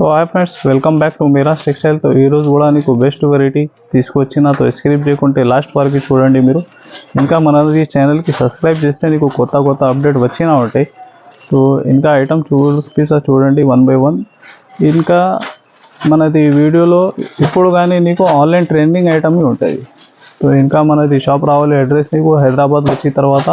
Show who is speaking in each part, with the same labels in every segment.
Speaker 1: So hi friends welcome back to Meera's టెక్స్టైల్తో ఈరోజు కూడా నీకు బెస్ట్ వెరైటీ తీసుకొచ్చిన తో స్క్రిప్ చేయకుంటే లాస్ట్ వరకు చూడండి మీరు. ఇంకా మనది ఛానల్కి సబ్స్క్రైబ్ చేస్తే నీకు కొత్త కొత్త అప్డేట్ వచ్చినా ఉంటాయి. సో ఇంకా ఐటమ్ చూపిస్తా చూడండి వన్ బై వన్ ఇంకా మనది వీడియోలో ఇప్పుడు కానీ నీకు ఆన్లైన్ ట్రెండింగ్ ఐటమ్ ఉంటుంది సో ఇంకా మనది షాప్ రావాలి అడ్రస్ నీకు హైదరాబాద్ వచ్చిన తర్వాత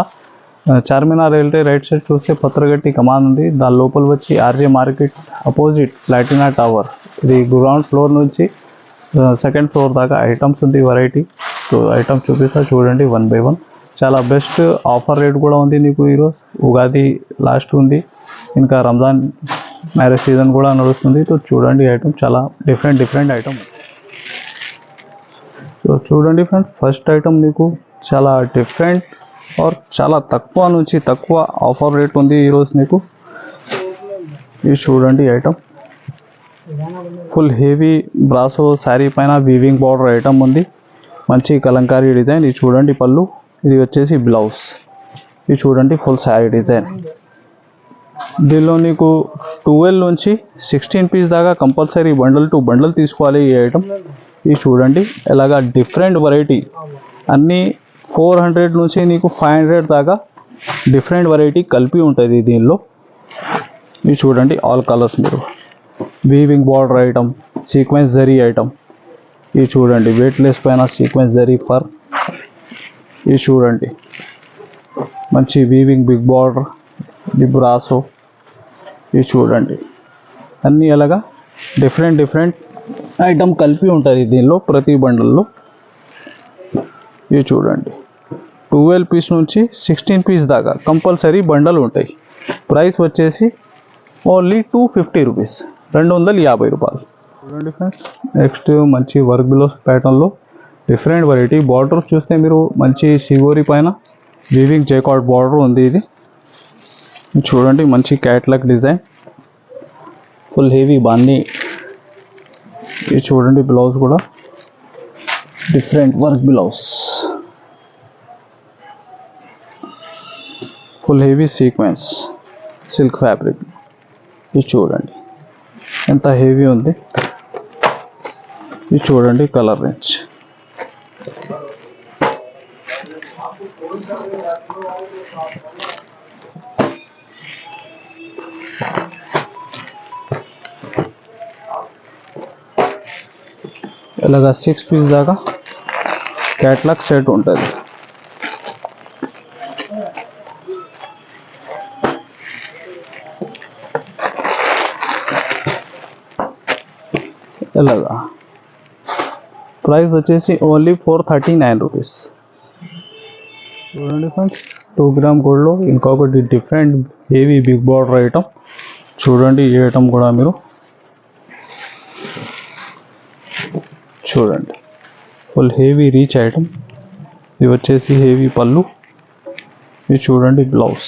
Speaker 1: చార్మినార్ వెళ్తే రైట్ సైడ్ చూస్తే పత్రగట్టి కమాన్ ఉంది. దాని లోపల వచ్చి RJ market opposite Platina tower. ఇది గ్రౌండ్ ఫ్లోర్ నుంచి సెకండ్ ఫ్లోర్ దాకా ఐటమ్స్ ఉంది వెరైటీ సో ఐటమ్స్ చూపిస్తా చూడండి వన్ బై వన్ చాలా బెస్ట్ ఆఫర్ రేట్ కూడా ఉంది నీకు ఈరోజు. ఉగాది లాస్ట్ ఉంది. ఇంకా రంజాన్ మ్యారేజ్ సీజన్ కూడా నడుస్తుంది. సో చూడండి ఐటమ్ చాలా డిఫరెంట్ డిఫరెంట్ ఐటమ్ సో చూడండి ఫ్రెండ్స్ ఫస్ట్ ఐటమ్ నీకు చాలా డిఫరెంట్ ఆర్ చాలా తక్కువ నుంచి తక్కువ ఆఫర్ రేట్ ఉంది ఈరోజు నీకు? ఇది చూడండి item full heavy brasso sari పైన వీవింగ్ బార్డర్ ఐటమ్ ఉంది. మంచి కలంకారీ డిజైన్ ఇది చూడండి పళ్ళు. ఇది వచ్చేసి బ్లౌజ్ ఇది చూడండి ఫుల్ శారీ డిజైన్ దీనిలో నీకు ట్వెల్వ్ నుంచి సిక్స్టీన్ పీస్ దాకా కంపల్సరీ బండల్ టు బండల్ తీసుకోవాలి ఈ ఐటమ్ ఇది చూడండి. ఇలాగా డిఫరెంట్ వెరైటీ అన్నీ ఫోర్ హండ్రెడ్ నుంచి నీకు ఫైవ్ హండ్రెడ్ దాకా డిఫరెంట్ వెరైటీ కలిపి ఉంటుంది దీనిలో. ఇది చూడండి ఆల్ కలర్స్ మీరు. Weaving border item sequence zari item ఇది చూడండి వెయిట్లెస్ పైన సీక్వెన్స్ జరీ ఫర్ ఇది చూడండి మంచి weaving big border the brasso ఇది చూడండి అన్నీ అలాగా డిఫరెంట్ డిఫరెంట్ ఐటమ్ కలిపి ఉంటుంది దీనిలో ప్రతి బండల్లో ఇవి చూడండి. ట్వెల్వ్ పీస్ నుంచి సిక్స్టీన్ పీస్ దాకా కంపల్సరీ బండలు ఉంటాయి. ప్రైస్ వచ్చేసి ఓన్లీ టూ ఫిఫ్టీ రూపీస్ రెండు వందల యాభై రూపాయలు. చూడండి ఫ్రెండ్స్ నెక్స్ట్ మంచి వర్క్ బిలోస్ ప్యాటర్న్లో డిఫరెంట్ వెరైటీ బార్డర్ చూస్తే మీరు మంచి సిగోరి పైన వీవింగ్ జైకాట్ బార్డర్ ఉంది ఇది. చూడండి మంచి క్యాట్లాగ్ డిజైన్ ఫుల్ హెవీ బాన్ని ఇది చూడండి బ్లౌజ్ కూడా. Different work blouse full heavy sequence silk fabric ఇది చూడండి ఎంత హెవీ ఉంది ఇది చూడండి కలర్ రేంజ్ ఇలాగా సిక్స్ పీస్ దాకా క్యాట్లాగ్ సెట్ ఉంటుంది. ఇలాగా ప్రైస్ వచ్చేసి only four thirty nine rupees. చూడండి ఫ్రెండ్స్ టూ గ్రామ్ గోల్డ్లో ఇంకొకటి different heavy big border item. చూడండి ఈ ఐటమ్ కూడా మీరు చూడండి. Full heavy rich item. ఇది వచ్చేసి హెవీ పళ్ళు. ఇది చూడండి బ్లౌజ్.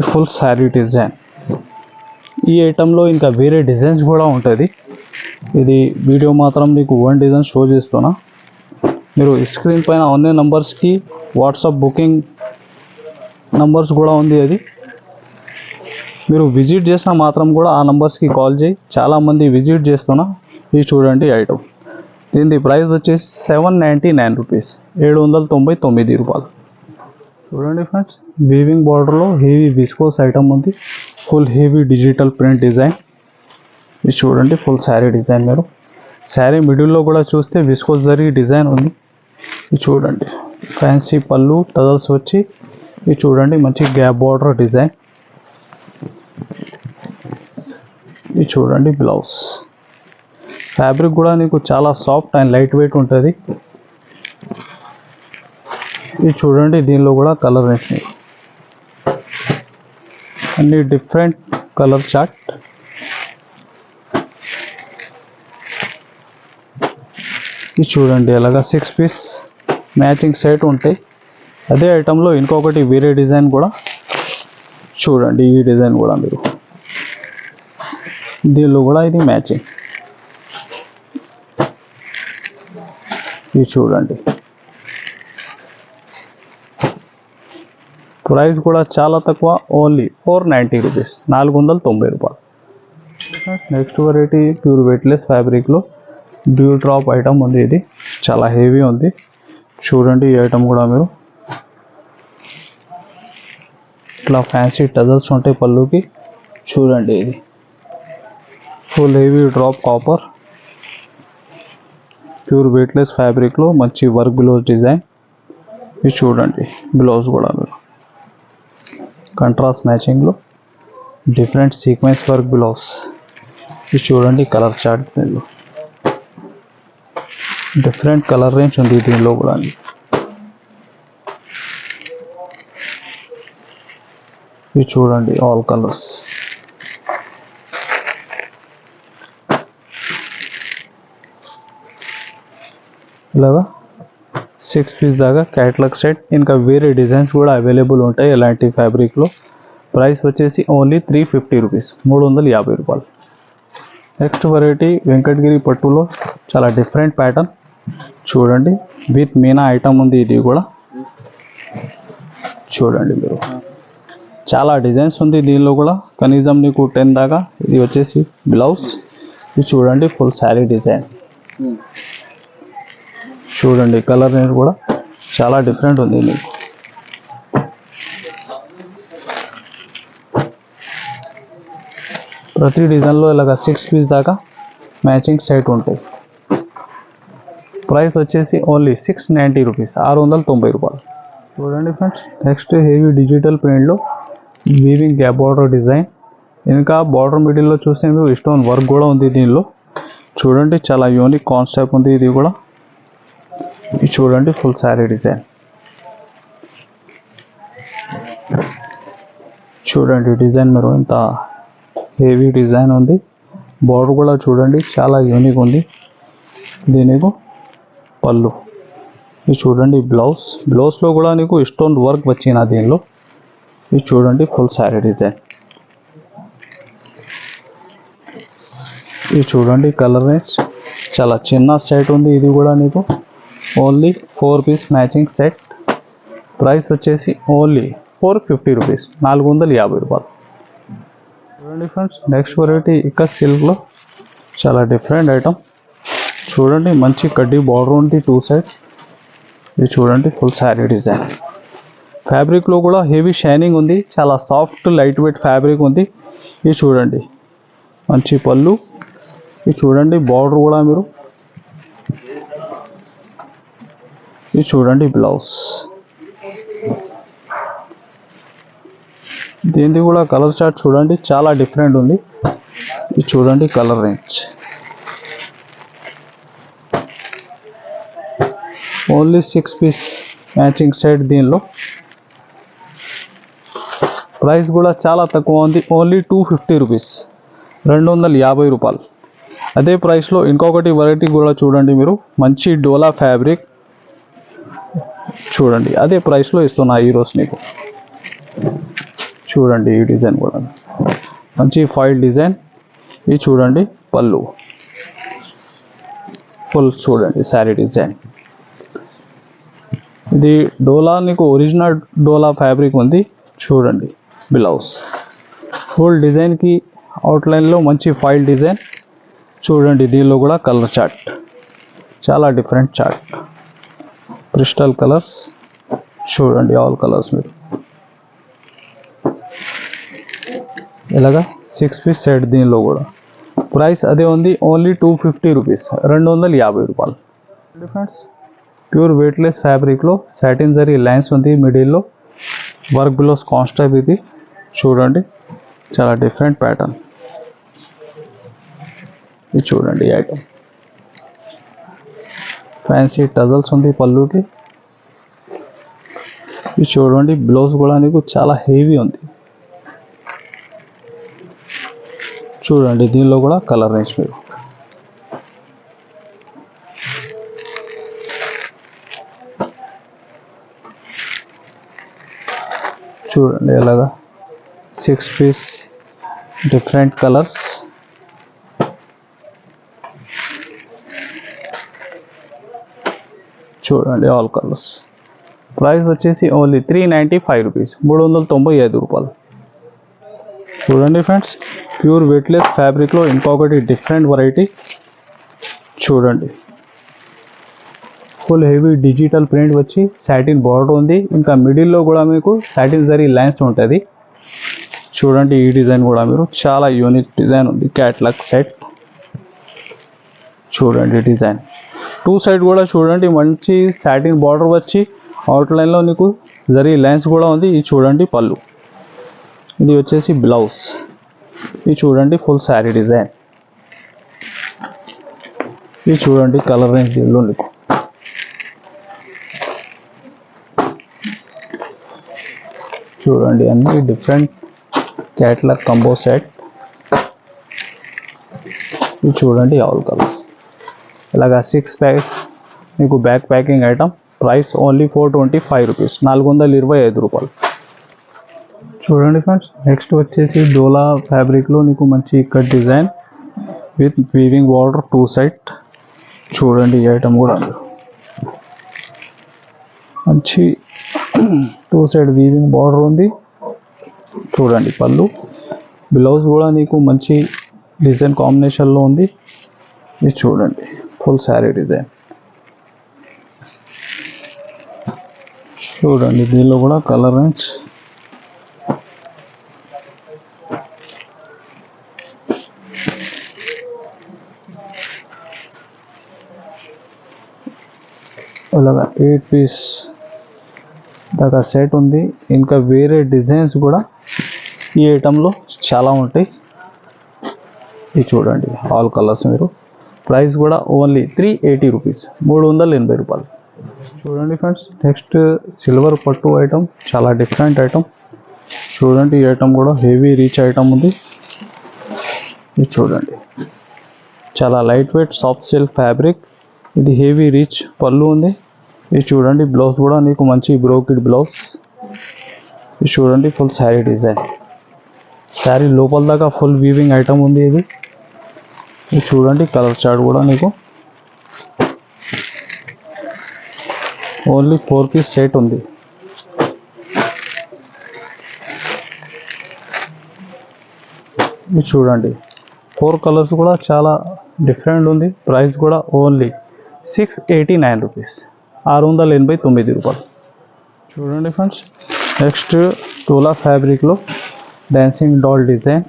Speaker 1: Full sari design. ఈ ఐటెంలో ఇంకా వేరే డిజైన్స్ కూడా ఉంటుంది. ఇది వీడియో మాత్రం మీకు వన్ డిజైన్ షో చేస్తున్నా. మీరు స్క్రీన్ పైన ఉన్న నంబర్స్కి వాట్సాప్ బుకింగ్ నంబర్స్ కూడా ఉంది అది. మీరు విజిట్ చేసినా మాత్రం కూడా ఆ నంబర్స్కి కాల్ చేయి. చాలామంది విజిట్ చేస్తున్న ఇది చూడండి ఐటమ్. దీని ప్రైస్ వచ్చేసి సెవెన్ నైంటీ నైన్ రూపీస్. ఏడు వందల తొంభై తొమ్మిది రూపాయలు. చూడండి ఫ్రెండ్స్ వీవింగ్ బార్డర్లో హెవీ విస్కోస్ ఐటమ్ ఉంది. Full heavy digital print design ఇది చూడండి ఫుల్ శారీ డిజైన్ మీరు. శారీ మిడిల్లో కూడా చూస్తే విస్కోస్ జరిగి డిజైన్ ఉంది ఇది చూడండి ఫ్యాన్సీ పళ్ళు టజల్స్ వచ్చి ఇది చూడండి మంచి గ్యాప్ బార్డర్ డిజైన్ ఇది చూడండి బ్లౌజ్. ఫ్యాబ్రిక్ కూడా నీకు చాలా సాఫ్ట్ అండ్ లైట్ వెయిట్ ఉంటుంది. ఇది చూడండి దీనిలో కూడా కలర్ వేసినాయి అన్ని డిఫరెంట్ కలర్ చార్ట్ ఇది చూడండి అలాగా సిక్స్ పీస్ మ్యాచింగ్ సెట్ ఉంటాయి. అదే ఐటెంలో ఇంకొకటి వేరే డిజైన్ కూడా. చూడండి ఈ డిజైన్ కూడా మీరు. దీనిలో కూడా ఇది మ్యాచింగ్ ఇది చూడండి ప్రైస్ కూడా చాలా తక్కువ ఓన్లీ ఫోర్ నైంటీ రూపీస్ నాలుగు వందల తొంభై రూపాయలు నెక్స్ట్ వెరైటీ ప్యూర్ వెయిట్లెస్ ఫ్యాబ్రిక్లో డ్యూ డ్రాప్ ఐటమ్ ఉంది ఇది చాలా హెవీ ఉంది చూడండి ఈ ఐటమ్ కూడా మీరు ఇట్లా ఫ్యాన్సీ టజల్స్ ఉంటాయి పళ్ళుకి చూడండి ఇది full heavy drop copper. Pure weightless ఫ్యాబ్రిక్లో మంచి వర్క్ బ్లౌజ్ డిజైన్. ఇది చూడండి బ్లౌజ్ కూడా మీరు కంట్రాస్ట్ మ్యాచింగ్లో డిఫరెంట్ సీక్వెన్స్ వర్క్ బ్లౌజ్. ఇది చూడండి కలర్ చార్ట్ దీనిలో. డిఫరెంట్ కలర్ రేంజ్ ఉంది దీనిలో కూడా ఇది చూడండి ఆల్ కలర్స్. ఇలాగా సిక్స్ పీస్ దాకా క్యాట్లాగ్ సెట్ ఇంకా వేరే డిజైన్స్ కూడా అవైలబుల్ ఉంటాయి ఇలాంటి ఫ్యాబ్రిక్లో ప్రైస్ వచ్చేసి ఓన్లీ త్రీ ఫిఫ్టీ రూపీస్ మూడు వందల యాభై రూపాయలు. నెక్స్ట్ వెరైటీ వెంకటగిరి పట్టులో చాలా డిఫరెంట్ ప్యాటర్న్ చూడండి విత్ మీనా ఐటమ్ ఉంది ఇది కూడా. చూడండి మీరు. చాలా డిజైన్స్ ఉంది దీనిలో కూడా. కనీసం నీకు టెన్ దాకా. ఇది వచ్చేసి బ్లౌజ్ ఇది చూడండి ఫుల్ శారీ డిజైన్ చూడండి కలర్ అనేది కూడా చాలా డిఫరెంట్ ఉంది మీకు ప్రతి డిజైన్లో ఇలాగ సిక్స్ పీస్ దాకా మ్యాచింగ్ సెట్ ఉంటాయి. ప్రైస్ వచ్చేసి ఓన్లీ సిక్స్ నైంటీ రూపీస్ ఆరు వందల తొంభై రూపాయలు. చూడండి ఫ్రెండ్స్ నెక్స్ట్ హెవీ డిజిటల్ ప్రింట్లో వీవింగ్ గ్యాప్ బార్డర్ డిజైన్ ఇంకా బార్డర్ మిడిల్లో చూస్తే మీరు స్టోన్ వర్క్ కూడా ఉంది దీనిలో. చూడండి చాలా యూనిక్ కాన్సెప్ట్ ఉంది ఇది కూడా. ఇది చూడండి ఫుల్ శారీ డిజైన్. చూడండి డిజైన్ మీరు ఎంత హెవీ డిజైన్ ఉంది. బోర్డర్ కూడా చూడండి చాలా యూనిక్ ఉంది. దీనికి పళ్ళు. ఇది చూడండి బ్లౌజ్. బ్లౌజ్లో కూడా నీకు స్టోన్ వర్క్ వచ్చిన దీనిలో. ఇది చూడండి ఫుల్ శారీ డిజైన్. ఇది చూడండి కలర్ రేంజ్ చాలా చిన్న సెట్ ఉంది. ఇది కూడా నీకు only four piece matching set. Price వచ్చేసి ఓన్లీ ఫోర్ ఫిఫ్టీ రూపీస్ నాలుగు వందల యాభై రూపాయలు. చూడండి ఫ్రెండ్స్ నెక్స్ట్ వెరైటీ ఇక సిల్క్లో చాలా డిఫరెంట్ ఐటమ్. చూడండి మంచి కడ్డీ బార్డర్ ఉంది టూ సైడ్ ఇది చూడండి ఫుల్ శారీ డిజైన్. ఫ్యాబ్రిక్లో కూడా హెవీ షైనింగ్ ఉంది చాలా సాఫ్ట్ లైట్ వెయిట్ ఫ్యాబ్రిక్ ఉంది. ఇది చూడండి మంచి పళ్ళు. ఇది చూడండి బార్డర్ కూడా మీరు ఇది చూడండి బ్లౌజ్. దీనిది కూడా కలర్ చార్ట్ చూడండి చాలా డిఫరెంట్ ఉంది. ఇది చూడండి colour range. Only six piece matching set దీనిలో. ప్రైస్ కూడా చాలా తక్కువ ఉంది ఓన్లీ టూ ఫిఫ్టీ రూపీస్ రెండు వందల యాభై రూపాయలు. అదే ప్రైస్లో ఇంకొకటి వెరైటీ కూడా చూడండి మీరు మంచి డోలా ఫ్యాబ్రిక్ చూడండి. అదే ప్రైస్లో ఇస్తున్నా ఈరోజు నీకు. చూడండి ఈ డిజైన్ కూడా. మంచి ఫైల్ డిజైన్. ఇది చూడండి పళ్ళు. ఫుల్ చూడండి శారీ డిజైన్. ఇది డోలా నీకు ఒరిజినల్ డోలా ఫ్యాబ్రిక్ ఉంది. చూడండి బ్లౌజ్ ఫుల్ డిజైన్కి అవుట్లైన్లో మంచి ఫైల్ డిజైన్ చూడండి దీనిలో కూడా కలర్ చార్ట్ చాలా డిఫరెంట్ చార్ట్ క్రిస్టల్ కలర్స్. చూడండి ఆల్ కలర్స్ మీరు. ఇలాగా సిక్స్ పీస్ సెట్ దీనిలో కూడా. ప్రైస్ అదే ఉంది ఓన్లీ టూ ఫిఫ్టీ రూపీస్. రెండు వందల యాభై రూపాయలు. ఫ్రెండ్స్ ప్యూర్ వెయిట్లెస్ ఫ్యాబ్రిక్లో సాటిన్ జరీ లైన్స్ ఉంది మిడిల్లో. వర్క్ బ్లౌస్ కాన్స్టాప్ ఇది. చూడండి చాలా డిఫరెంట్ ప్యాటర్న్. ఇది చూడండి ఐటమ్. ఫ్యాన్సీ టజల్స్ ఉంది పళ్ళుకి. ఇది చూడండి బ్లౌజ్ కూడా నీకు చాలా హెవీ ఉంది. చూడండి దీనిలో కూడా కలర్ రేంజ్ మీరు చూడండి ఎలాగా? సిక్స్ పీస్ డిఫరెంట్ కలర్స్ చూడండి ఆల్ కలర్స్ ప్రైస్ వచ్చేసి only three ninety five rupees మూడు వందల తొంభై ఐదు రూపాయలు. చూడండి ఫ్రెండ్స్ ప్యూర్ వెయిట్లెస్ ఫ్యాబ్రిక్లో ఇంకొకటి డిఫరెంట్ వెరైటీ చూడండి. ఫుల్ హెవీ డిజిటల్ ప్రింట్ వచ్చి సాటిన్ బార్డర్ ఉంది. ఇంకా మిడిల్లో కూడా మీకు సాటిన్ జరీ లైన్స్ ఉంటుంది. చూడండి ఈ డిజైన్ కూడా మీరు. చాలా యూనిక్ డిజైన్ ఉంది క్యాట్లాగ్ సెట్ చూడండి డిజైన్ టూ సైడ్ కూడా చూడండి మంచి సాటిన్ బార్డర్ వచ్చి అవుట్లైన్లో నీకు జరీ లైన్స్ కూడా ఉంది. ఇది చూడండి పళ్ళు. ఇది వచ్చేసి బ్లౌజ్ ఇది చూడండి ఫుల్ శారీ డిజైన్ ఇది చూడండి కలర్ రేంజ్లో నీకు. చూడండి అన్ని డిఫరెంట్ క్యాట్లాగ్ కంబో సెట్ ఇది చూడండి ఆల్ కలర్స్ ఇలాగా సిక్స్ ప్యాక్స్ మీకు back packing item price only four twenty five rupees నాలుగు వందల ఇరవై ఐదు రూపాయలు. చూడండి ఫ్రెండ్స్ నెక్స్ట్ వచ్చేసి డోలా ఫ్యాబ్రిక్లో నీకు మంచి ఇక్కడ design with weaving border two side చూడండి ఈ ఐటమ్ కూడా. మంచి టూ సైడ్ వీవింగ్ బార్డర్ ఉంది. చూడండి పళ్ళు. బ్లౌజ్ కూడా నీకు మంచి డిజైన్ కాంబినేషన్లో ఉంది. ఇది చూడండి. Full sari design. చూడండి దీనిలో కూడా కలర్ రేంజ్ ఇలాగా ఎయిట్ పీస్ దాకా సెట్ ఉంది. ఇంకా వేరే డిజైన్స్ కూడా ఈ ఐటెంలో చాలా ఉంటాయి. ఇది చూడండి ఆల్ కలర్స్ మీరు. ప్రైస్ కూడా ఓన్లీ త్రీ ఎయిటీ రూపీస్. మూడు వందల ఎనభై రూపాయలు. చూడండి ఫ్రెండ్స్ నెక్స్ట్ సిల్వర్ పట్టు ఐటమ్ చాలా డిఫరెంట్ ఐటమ్ చూడండి ఈ ఐటమ్ కూడా హెవీ రీచ్ ఐటమ్ ఉంది. ఇది చూడండి. చాలా light weight soft silk fabric ఇది హెవీ రీచ్ పళ్ళు ఉంది. ఇది చూడండి బ్లౌజ్ కూడా నీకు మంచి బ్రోకిడ్ బ్లౌజ్ ఇది చూడండి ఫుల్ శారీ డిజైన్ శారీ లోపల దాకా ఫుల్ వీవింగ్ ఐటమ్ ఉంది ఇది. చూడండి కలర్ చార్ట్ కూడా నీకు. ఓన్లీ ఫోర్ పీస్ సెట్ ఉంది. ఇది చూడండి. ఫోర్ కలర్స్ కూడా చాలా డిఫరెంట్ ఉంది. ప్రైస్ కూడా only six eighty nine rupees ఆరు వందల ఎనభై తొమ్మిది రూపాయలు. చూడండి ఫ్రెండ్స్ నెక్స్ట్ టోలా ఫ్యాబ్రిక్లో డ్యాన్సింగ్ డాల్ డిజైన్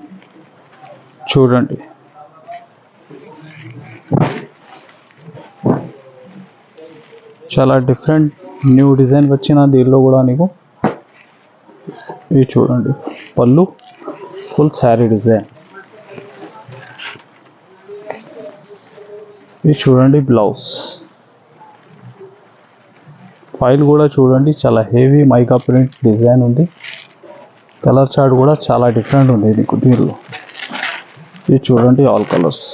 Speaker 1: చూడండి. చాలా డిఫరెంట్ న్యూ డిజైన్ వచ్చిన దీనిలో కూడా నీకు ఇది చూడండి. పళ్ళు ఫుల్ శారీ డిజైన్ ఇది చూడండి బ్లౌజ్ ఫైల్ కూడా చూడండి చాలా హెవీ మైకా ప్రింట్ డిజైన్ ఉంది. కలర్ చార్ట్ కూడా చాలా డిఫరెంట్ ఉంది నీకు దీనిలో. ఇది చూడండి ఆల్ కలర్స్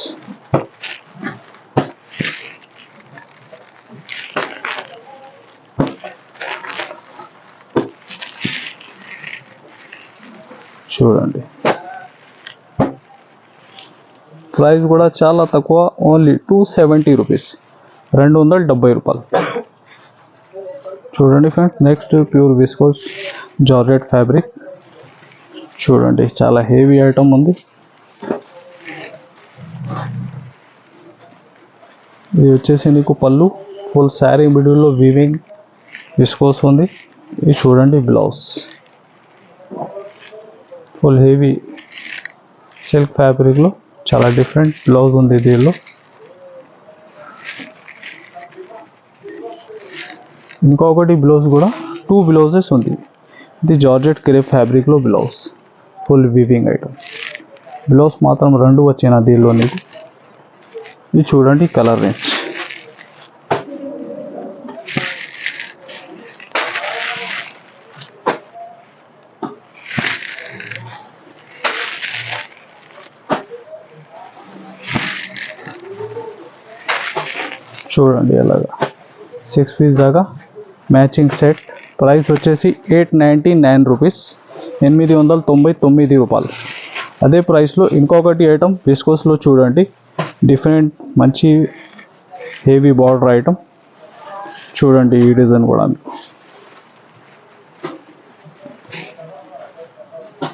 Speaker 1: చూడండి. ప్రైస్ కూడా చాలా తక్కువ ఓన్లీ టూ సెవెంటీ రూపీస్. రెండు వందల డెబ్బై రూపాయలు. చూడండి friends next pure viscose georgette fabric. చూడండి చాలా హెవీ ఐటమ్ ఉంది. ఇది వచ్చేసి నీకు పళ్ళు ఫుల్ శారీ మిడిల్లో వీవింగ్ విస్కోస్ ఉంది. ఇది చూడండి బ్లౌజ్. ఫుల్ హెవీ సిల్క్ ఫ్యాబ్రిక్లో చాలా డిఫరెంట్ బ్లౌజ్ ఉంది దీనిలో. ఇంకొకటి బ్లౌజ్ కూడా. టూ బ్లౌజెస్ ఉంది. ఇది జార్జెట్ క్రేప్ ఫ్యాబ్రిక్లో blouse full weaving item blouse మాత్రం రెండు వచ్చిన దీనిలో నీకు. ఇది చూడండి కలర్ రేంజ్ చూడండి అలాగా సిక్స్ పీస్ దాకా మ్యాచింగ్ సెట్ ప్రైస్ వచ్చేసి ఎయిట్ నైంటీ నైన్ రూపీస్ ఎనిమిది వందల తొంభై తొమ్మిది రూపాయలు. అదే ప్రైస్లో ఇంకొకటి ఐటమ్ బిస్కోస్లో చూడండి. డిఫరెంట్ మంచి హెవీ బార్డర్ ఐటమ్ చూడండి ఈ డిజైన్ కూడా.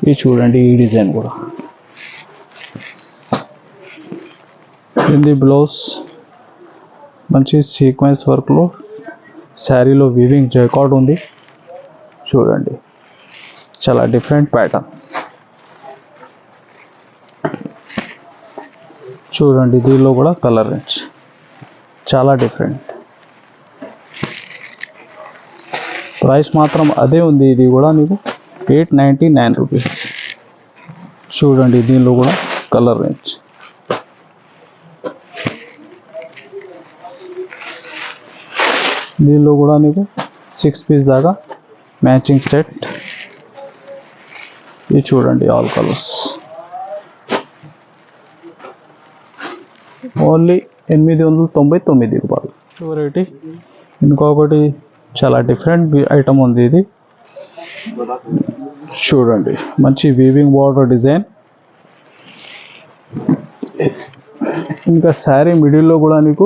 Speaker 1: ఇది చూడండి ఈ డిజైన్ కూడా. ఇది బ్లౌజ్ మంచి సీక్వెన్స్ వర్క్లో శారీలో వీవింగ్ జైకాట్ ఉంది. చూడండి. చాలా డిఫరెంట్ ప్యాటర్న్ చూడండి దీనిలో కూడా కలర్ రేంజ్ చాలా డిఫరెంట్ ప్రైస్ మాత్రం అదే ఉంది. ఇది కూడా నీకు ఎయిట్ నైంటీ నైన్ రూపీస్ చూడండి దీనిలో కూడా కలర్ రేంజ్ దీనిలో కూడా నీకు సిక్స్ పీస్ దాకా మ్యాచింగ్ సెట్ ఇది చూడండి ఆల్ కలర్స్ ఓన్లీ ఎనిమిది వందల తొంభై తొమ్మిది రూపాయలు. వెరైటీ ఇంకొకటి చాలా డిఫరెంట్ ఐటమ్ ఉంది ఇది. చూడండి మంచి వీవింగ్ బార్డర్ డిజైన్ ఇంకా శారీ మిడిల్లో కూడా నీకు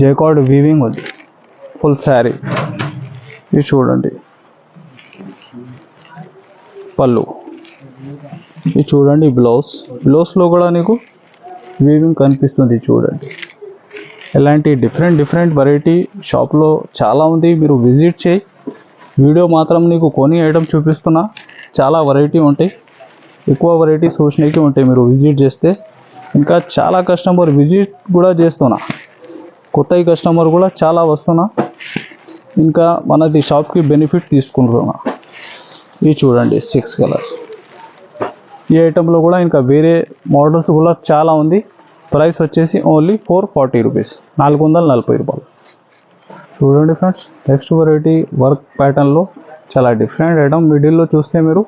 Speaker 1: జేకార్డ్ వీవింగ్ ఉంది. ఫుల్ శారీ ఇది చూడండి. పళ్ళు. ఇది చూడండి బ్లౌజ్ బ్లౌజ్లో కూడా నీకు వీవింగ్ కనిపిస్తుంది చూడండి. ఇలాంటి డిఫరెంట్ డిఫరెంట్ వెరైటీ షాప్లో చాలా ఉంది మీరు విజిట్ చేయి. వీడియో మాత్రం నీకు కొని ఐటమ్ చూపిస్తున్నా. చాలా వెరైటీ ఉంటాయి. ఎక్కువ వెరైటీ చూసినవి ఉంటాయి మీరు విజిట్ చేస్తే. ఇంకా చాలా కస్టమర్ విజిట్ కూడా చేస్తున్నా. కొత్త కస్టమర్ కూడా చాలా వస్తున్నా. ఇంకా మనది షాప్కి బెనిఫిట్ తీసుకుంటున్నా ఇది చూడండి సిక్స్ కలర్ ఈ ఐటెంలో కూడా ఇంకా వేరే మోడల్స్ కూడా చాలా ఉంది. ప్రైస్ వచ్చేసి ఓన్లీ ఫోర్ ఫార్టీ రూపీస్ నాలుగు వందల నలభై రూపాయలు. చూడండి ఫ్రెండ్స్ నెక్స్ట్ వెరైటీ వర్క్ ప్యాటర్న్లో చాలా డిఫరెంట్ ఐటమ్ మిడిల్లో చూస్తే మీరు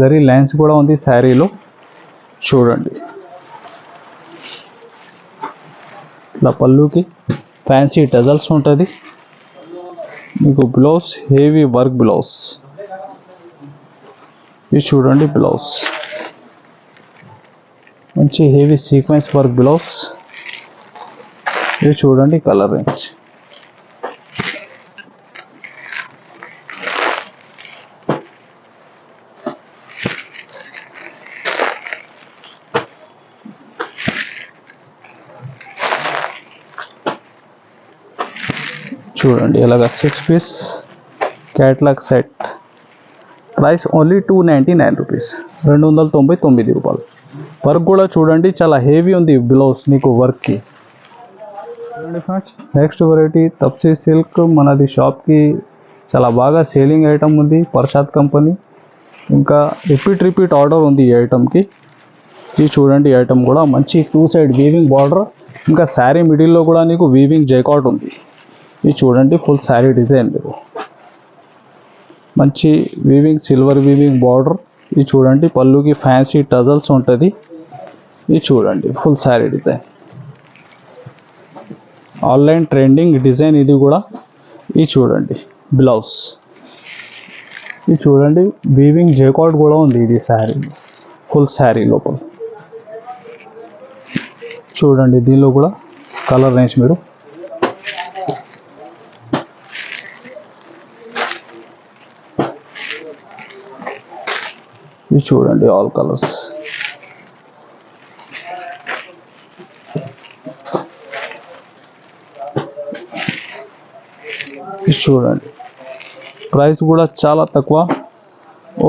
Speaker 1: జరీ లైన్స్ కూడా ఉంది శారీలో చూడండి. ఇట్లా పళ్ళుకి ఫ్యాన్సీ టజల్స్ ఉంటుంది. మీకు బ్లౌజ్ హెవీ వర్క్ బ్లౌజ్. ఇది చూడండి బ్లౌజ్. మంచి హెవీ సీక్వెన్స్ వర్క్ బ్లౌజ్. ఇది చూడండి కలర్ రేంజ్. చూడండి ఇలాగ six piece catalogue set price only two ninety nine rupees రెండు వందల తొంభై తొమ్మిది రూపాయలు. వర్క్ కూడా చూడండి చాలా హెవీ ఉంది బ్లౌజ్ మీకు వర్క్కి చూడండి ఫ్రెండ్స్ నెక్స్ట్ వెరైటీ తప్సీ సిల్క్ మనది షాప్కి చాలా బాగా సేలింగ్ ఐటమ్ ఉంది ప్రసాద్ కంపెనీ ఇంకా రిపీట్ రిపీట్ ఆర్డర్ ఉంది ఈ ఐటమ్కి ఇది చూడండి ఐటమ్ కూడా మంచి టూ సైడ్ వీవింగ్ బార్డర్ ఇంకా శారీ మిడిల్లో కూడా నీకు వీవింగ్ జైకాట్ ఉంది. ఇది చూడండి ఫుల్ శారీ డిజైన్ మీరు మంచి వీవింగ్ సిల్వర్ వీవింగ్ బార్డర్ ఇది చూడండి పళ్ళుకి ఫ్యాన్సీ టజల్స్ ఉంటుంది. ఇది చూడండి full sari design online trending design ఇది కూడా. ఇది చూడండి బ్లౌజ్ ఇది చూడండి వీవింగ్ జేకాట్ కూడా ఉంది ఇది శారీ ఫుల్ శారీ లోపల. చూడండి దీనిలో కూడా కలర్ రేంజ్ మీరు చూడండి ఆల్ కలర్స్ చూడండి. ప్రైస్ కూడా చాలా తక్కువ.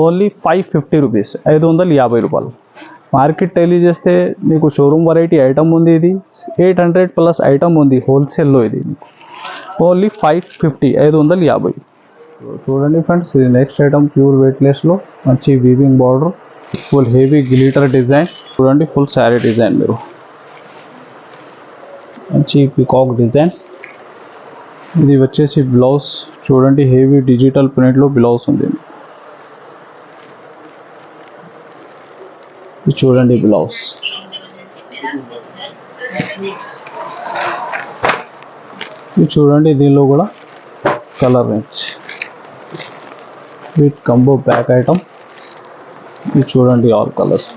Speaker 1: ఓన్లీ ఫైవ్ ఫిఫ్టీ రూపీస్ ఐదు వందల యాభై రూపాయలు. మార్కెట్ టైలీ చేస్తే మీకు షోరూమ్ వెరైటీ ఐటమ్ ఉంది ఇది. ఎయిట్ హండ్రెడ్ ప్లస్ ఐటమ్ ఉంది హోల్సేల్లో ఇది ఓన్లీ ఫైవ్ ఫిఫ్టీ ఐదు వందల యాభై. చూడండి ఫ్రెండ్స్ ఇది నెక్స్ట్ ఐటమ్ ప్యూర్ వెయిట్లెస్లో మంచి weaving border full heavy glitter design చూడండి ఫుల్ శారీ డిజైన్ మీరు. మంచి పికాక్ డిజైన్ ఇది వచ్చేసి బ్లౌజ్ చూడండి హెవీ డిజిటల్ ప్రింట్లో బ్లౌజ్ ఉంది. చూడండి బ్లౌజ్ ఇది చూడండి దీనిలో కూడా colour range with combo back item ఇది చూడండి ఆల్ కలర్స్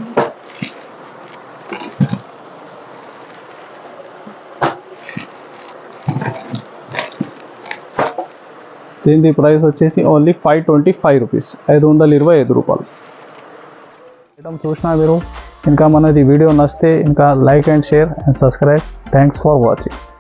Speaker 1: దీని ప్రైస్ వచ్చేసి only five twenty five rupees ఐదు వందల ఇరవై ఐదు రూపాయలు. ఐటమ్ చూసినా మీరు ఇంకా మనది వీడియో నచ్చితే ఇంకా like and share and subscribe thanks for watching